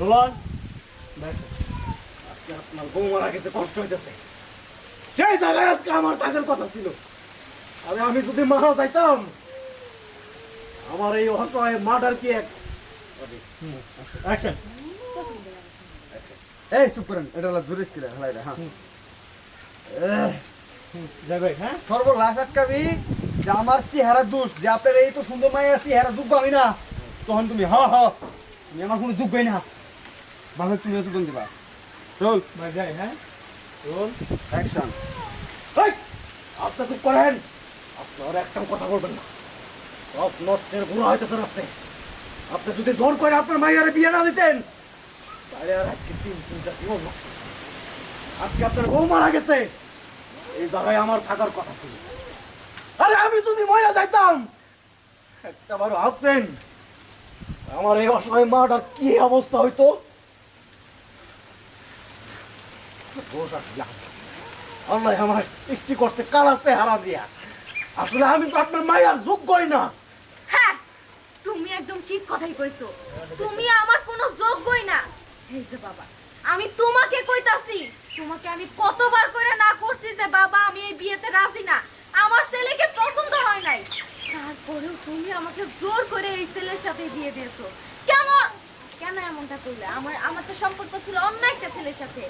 রোলন আজকে আপনার বউ মারা গেছে কষ্ট হইতেছে। সেই জায়গায় আজকে আমার থাকার কথা ছিল। আরে আমি যদি মারা যাইতাম আমার এই অসহায় মার্ডার কি এক এই চুপ করেন এটা হলো জুরিস কিরা হেলাই রে হ্যাঁ। যাবে হ্যাঁ। সর্বলাশ আটকাবি যে আমার চেহারা দোষ যে আপনার এই তো সুন্দর মায়ের চেহারা যোগ্য আমি না। তখন তুমি হ হ। তুমি আমার কোনো যোগ্যই না। ভাবে তুমি যোগ্য দিবা চল ভাই যাই হ্যাঁ। চল অ্যাকশন এই, আপনি চুপ করেন। আপনি আর একটা কথা বলবেন না। সব নষ্টের গুণা হইতেছেন আপনি আপনি যদি জোর করে আপনার মাইয়ারে বিয়ে না দিতেন তাহলে আর আজকে তিন তিনটা জীবন নষ্ট হতো। আজকে আপনার বউ মারা গেছে। এই জায়গায় আমার থাকার কথা ছিল। আরে আমি যদি মহিলা যাইতাম একটা বার ভাবছেন আমার এই অসহায় মাটার কি অবস্থা হইতো। আল্লাহ আমার সৃষ্টি করছে কালার চেহারা দিয়া। আসলে আমি তো আপনার মায়ের যোগ্যই না। হ্যাঁ তুমি একদম ঠিক কথাই কইছো। তুমি আমার কোনো যোগ্যই না। এই বাবা, আমি তোমাকে কইতাছি, তোমাকে আমি কতবার করে না করছি যে বাবা, আমি এই বিয়েতে রাজি না আমার ছেলেকে পছন্দ হয় নাই তারপরেও তুমি আমাকে জোর করে এই ছেলের সাথে বিয়ে দিয়েছ। কেমন কেন এমনটা করলে আমার আমার তো সম্পর্ক ছিল অন্য একটা ছেলের সাথে।